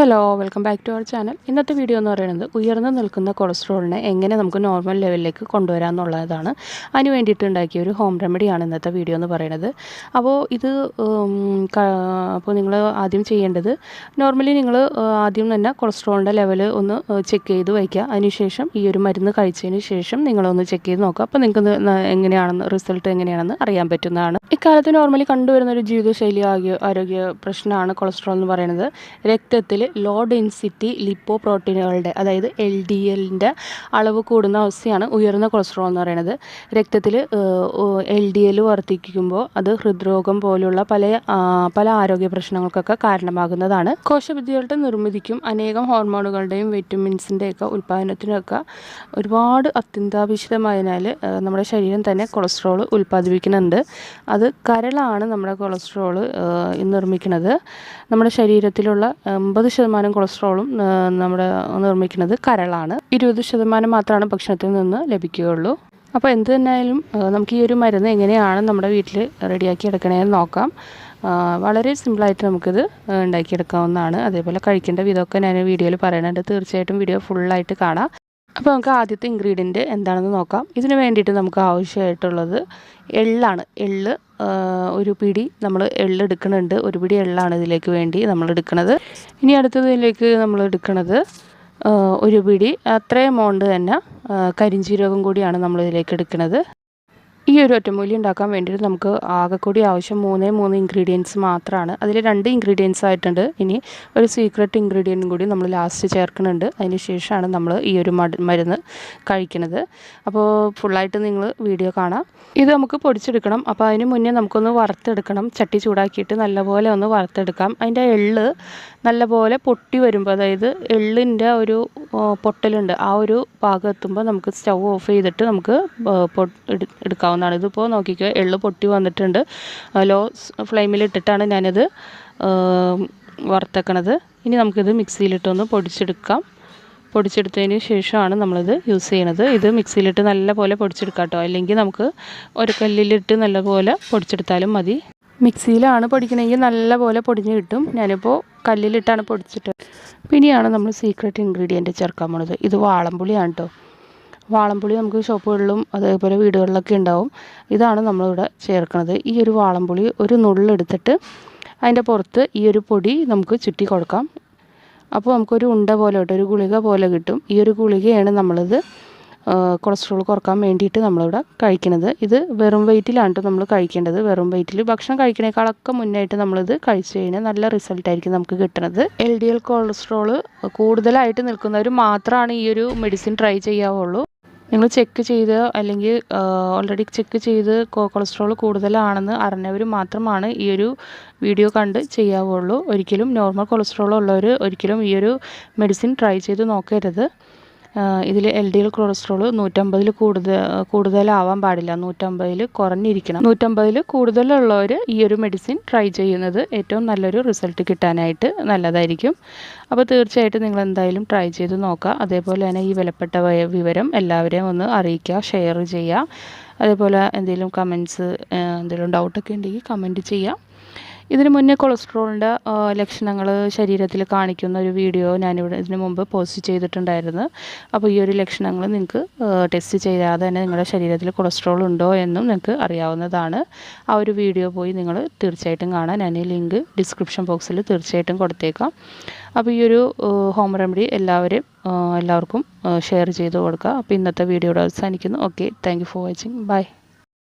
Hello welcome back to our channel ഇന്നത്തെ video എന്ന് പറയുന്നത് ഉയർന്നു നിൽക്കുന്ന കൊളസ്ട്രോളിനെ എങ്ങനെ നമുക്ക് നോർമൽ ലെവലിലേക്ക് കൊണ്ടുവരാം എന്നുള്ളതാണ് അതിന് വേണ്ടിയിട്ട് ഉണ്ടാക്കിയ ഒരു ഹോം റെമഡിയാണ് ഇന്നത്തെ വീഡിയോ എന്ന് പറയുന്നത്. അപ്പോൾ ഇത് അപ്പോൾ നിങ്ങൾ ആദ്യം ചെയ്യേണ്ടത് നോർമലി നിങ്ങൾ ആദ്യം തന്നെ കൊളസ്ട്രോളിന്റെ ലെവൽ ഒന്ന് ചെക്ക് ചെയ്ത് വയ്ക്കുക. അതിനുശേഷം ഈ ഒരു മരുന്ന് കഴിച്ചതിന് ശേഷം നിങ്ങളൊന്ന് ചെക്ക് ചെയ്ത് നോക്കുക. അപ്പോൾ നിങ്ങൾക്ക് എങ്ങനെയാണെന്ന് റിസൾട്ട് എങ്ങനെയാണെന്ന് അറിയാൻ പറ്റുന്നതാണ്. ഇക്കാലത്ത് നോർമലി കണ്ടുവരുന്ന ഒരു ജീവിതശൈലി ആരോഗ്യ പ്രശ്നമാണ് കൊളസ്ട്രോൾ എന്ന് പറയുന്നത്. രക്തത്തിൽ ലോ ഡെൻസിറ്റി ലിപ്പോ പ്രോട്ടീനുകളുടെ അതായത് എൽ ഡി എല്ലിന്റെ അളവ് കൂടുന്ന അവസ്ഥയാണ് ഉയർന്ന കൊളസ്ട്രോൾ എന്ന് പറയുന്നത്. രക്തത്തിൽ എൽ ഡി എൽ വർദ്ധിക്കുമ്പോൾ അത് ഹൃദ്രോഗം പോലുള്ള പല പല ആരോഗ്യ പ്രശ്നങ്ങൾക്കൊക്കെ കാരണമാകുന്നതാണ്. കോശബുദ്ധികളുടെ നിർമ്മിതിക്കും അനേകം ഹോർമോണുകളുടെയും വിറ്റമിൻസിന്റെയൊക്കെ ഉൽപ്പാദനത്തിനൊക്കെ ഒരുപാട് അത്യന്താപേക്ഷിതമായതിനാൽ നമ്മുടെ ശരീരം തന്നെ കൊളസ്ട്രോൾ ഉൽപ്പാദിപ്പിക്കുന്നുണ്ട്. അത് കരളാണ് നമ്മുടെ കൊളസ്ട്രോൾ നിർമ്മിക്കുന്നത്. നമ്മുടെ ശരീരത്തിലുള്ള എൺപത് ശതമാനം കൊളസ്ട്രോളും നമ്മുടെ നിർമ്മിക്കുന്നത് കരളാണ്. ഇരുപത് ശതമാനം മാത്രമാണ് ഭക്ഷണത്തിൽ നിന്ന് ലഭിക്കുകയുള്ളൂ. അപ്പോൾ എന്ത് തന്നെയായാലും നമുക്ക് ഈ ഒരു മരുന്ന് എങ്ങനെയാണ് നമ്മുടെ വീട്ടിൽ റെഡിയാക്കി എടുക്കണേന്ന് നോക്കാം. വളരെ സിമ്പിളായിട്ട് നമുക്കിത് ഉണ്ടാക്കിയെടുക്കാവുന്നതാണ്. അതേപോലെ കഴിക്കേണ്ട വിധമൊക്കെ ഞാൻ വീഡിയോയിൽ പറയുന്നുണ്ട് തീർച്ചയായിട്ടും വീഡിയോ ഫുള്ളായിട്ട് കാണാം. അപ്പോൾ നമുക്ക് ആദ്യത്തെ ഇൻഗ്രീഡിയന്റ് എന്താണെന്ന് നോക്കാം. ഇതിന് വേണ്ടിയിട്ട് നമുക്ക് ആവശ്യമായിട്ടുള്ളത് എള്ളാണ്. എള്ള് ഒരു പിടി നമ്മൾ എള്ള് എടുക്കുന്നുണ്ട്. ഒരു പിടി എള്ളാണ് ഇതിലേക്ക് വേണ്ടി നമ്മൾ എടുക്കുന്നത്. ഇനി അടുത്തതിലേക്ക് നമ്മൾ എടുക്കുന്നത് ഒരു പിടി അത്രയും എമൗണ്ട് തന്നെ കരിഞ്ചീരകം കൂടിയാണ് നമ്മൾ ഇതിലേക്ക് എടുക്കുന്നത്. ഈ ഒരു ഒറ്റമൂലി ഉണ്ടാക്കാൻ വേണ്ടിയിട്ട് നമുക്ക് ആകെക്കൂടി ആവശ്യം മൂന്നേ മൂന്ന് ഇൻഗ്രീഡിയൻസ് മാത്രമാണ് അതിൽ രണ്ട് ഇൻഗ്രീഡിയൻസ് ആയിട്ടുണ്ട്. ഇനി ഒരു സീക്രട്ട് ഇൻഗ്രീഡിയന്റും കൂടി നമ്മൾ ലാസ്റ്റ് ചേർക്കുന്നുണ്ട്. അതിന് ശേഷമാണ് നമ്മൾ ഈ ഒരു മരുന്ന് കഴിക്കുന്നത്. അപ്പോൾ ഫുള്ളായിട്ട് നിങ്ങൾ വീഡിയോ കാണാം. ഇത് നമുക്ക് പൊടിച്ചെടുക്കണം. അപ്പോൾ അതിന് മുന്നേ നമുക്കൊന്ന് വറുത്തെടുക്കണം. ചട്ടി ചൂടാക്കിയിട്ട് നല്ലപോലെ ഒന്ന് വറുത്തെടുക്കാം. അതിന്റെ എള്ള് നല്ലപോലെ പൊട്ടി വരുമ്പോൾ അതായത് എള്ളിന്റെ ഒരു പൊട്ടലുണ്ട്. ആ ഒരു ഭാഗം എത്തുമ്പോൾ നമുക്ക് സ്റ്റൗ ഓഫ് ചെയ്തിട്ട് നമുക്ക് എടുക്കാവുന്നതാണ്. ഇതിപ്പോൾ നോക്കിക്കോ എള്ള് പൊട്ടി വന്നിട്ടുണ്ട്. ലോ ഫ്ലെയിമിൽ ഇട്ടിട്ടാണ് ഞാനിത് വറുത്തേക്കണത്. ഇനി നമുക്കിത് മിക്സിയിലിട്ടൊന്ന് പൊടിച്ചെടുക്കാം. പൊടിച്ചെടുത്തതിന് ശേഷമാണ് നമ്മളിത് യൂസ് ചെയ്യണത്. ഇത് മിക്സിയിലിട്ട് നല്ലപോലെ പൊടിച്ചെടുക്കാം കേട്ടോ അല്ലെങ്കിൽ നമുക്ക് ഒരു കല്ലിലിട്ട് നല്ലപോലെ പൊടിച്ചെടുത്താലും മതി. മിക്സിയിലാണ് പൊടിക്കണമെങ്കിൽ നല്ലപോലെ പൊടിഞ്ഞ് കിട്ടും. ഞാനിപ്പോൾ കല്ലിലിട്ടാണ് പൊടിച്ചിട്ട്. പിന്നെയാണ് നമ്മൾ സീക്രട്ട് ഇൻഗ്രീഡിയന്റ് ചേർക്കാൻ പോണത്. ഇത് വാളംപുളിയാണ് കേട്ടോ വാളംപുളി നമുക്ക് ഷോപ്പുകളിലും അതേപോലെ വീടുകളിലൊക്കെ ഉണ്ടാവും. ഇതാണ് നമ്മളിവിടെ ചേർക്കുന്നത് ഈ ഒരു വാളംപുളി ഒരു നുള്ളെടുത്തിട്ട് അതിന്റെ പുറത്ത് ഈ ഒരു പൊടി നമുക്ക് ചുറ്റി കൊടുക്കാം. അപ്പോൾ നമുക്കൊരു ഉണ്ട പോലെ ഒരു ഗുളിക പോലെ കിട്ടും. ഈ ഒരു ഗുളികയാണ് നമ്മളിത് കൊളസ്ട്രോൾ കുറയ്ക്കാൻ വേണ്ടിയിട്ട് നമ്മളിവിടെ കഴിക്കുന്നത്. ഇത് വെറും വെയിറ്റിലാണ് നമ്മൾ കഴിക്കേണ്ടത്. വെറും വെയിറ്റിൽ ഭക്ഷണം കഴിക്കണേക്കാളൊക്കെ മുന്നായിട്ട് നമ്മളിത് കഴിച്ചു കഴിഞ്ഞാൽ നല്ല റിസൾട്ടായിരിക്കും നമുക്ക് കിട്ടുന്നത് എൽ ഡി എൽ കൊളസ്ട്രോൾ കൂടുതലായിട്ട് നിൽക്കുന്നവർ മാത്രമാണ് ഈ ഒരു മെഡിസിൻ ട്രൈ ചെയ്യാവുള്ളൂ. നിങ്ങൾ ചെക്ക് ചെയ്ത് അല്ലെങ്കിൽ ഓൾറെഡി ചെക്ക് ചെയ്ത് കൊളസ്ട്രോൾ കൂടുതലാണെന്ന് അറിഞ്ഞവർ മാത്രമാണ് ഈ ഒരു വീഡിയോ കണ്ട് ചെയ്യാവുള്ളൂ. ഒരിക്കലും നോർമൽ കൊളസ്ട്രോൾ ഉള്ളവർ ഒരിക്കലും ഈ ഒരു മെഡിസിൻ ട്രൈ ചെയ്ത് നോക്കരുത്. ഇതിൽ എൽ ഡി എൽ കൊളസ്ട്രോൾ നൂറ്റമ്പതിൽ കൂടുതൽ കൂടുതലാവാൻ പാടില്ല. നൂറ്റമ്പതിൽ കുറഞ്ഞിരിക്കണം. നൂറ്റമ്പതിൽ കൂടുതലുള്ളവർ ഈ ഒരു മെഡിസിൻ ട്രൈ ചെയ്യുന്നത് ഏറ്റവും നല്ലൊരു റിസൾട്ട് കിട്ടാനായിട്ട് നല്ലതായിരിക്കും. അപ്പോൾ തീർച്ചയായിട്ടും നിങ്ങൾ എന്തായാലും ട്രൈ ചെയ്ത് നോക്കുക. അതേപോലെ തന്നെ ഈ വിലപ്പെട്ട വിവരം എല്ലാവരെയും ഒന്ന് അറിയിക്കുക ഷെയർ ചെയ്യുക. അതേപോലെ എന്തെങ്കിലും കമൻസ് എന്തെങ്കിലും ഡൗട്ടൊക്കെ ഉണ്ടെങ്കിൽ കമന്റ് ചെയ്യുക. ഇതിന് മുന്നേ കൊളസ്ട്രോളിന്റെ ലക്ഷണങ്ങൾ ശരീരത്തിൽ കാണിക്കുന്ന ഒരു വീഡിയോ ഞാനിവിടെ ഇതിനു മുമ്പ് പോസ്റ്റ് ചെയ്തിട്ടുണ്ടായിരുന്നു. അപ്പോൾ ഈ ഒരു ലക്ഷണങ്ങൾ നിങ്ങൾക്ക് ടെസ്റ്റ് ചെയ്യാതെ തന്നെ നിങ്ങളുടെ ശരീരത്തിൽ കൊളസ്ട്രോൾ ഉണ്ടോ എന്നും നിങ്ങൾക്ക് അറിയാവുന്നതാണ്. ആ ഒരു വീഡിയോ പോയി നിങ്ങൾ തീർച്ചയായിട്ടും കാണാൻ ഞാൻ ഈ ലിങ്ക് ഡിസ്ക്രിപ്ഷൻ ബോക്സിൽ തീർച്ചയായിട്ടും കൊടുത്തേക്കാം. അപ്പോൾ ഈ ഒരു ഹോം റെമഡി എല്ലാവരും എല്ലാവർക്കും ഷെയർ ചെയ്ത് കൊടുക്കുക. അപ്പോൾ ഇന്നത്തെ വീഡിയോയുടെ അവസാനിക്കുന്നു. Okay thank for watching bye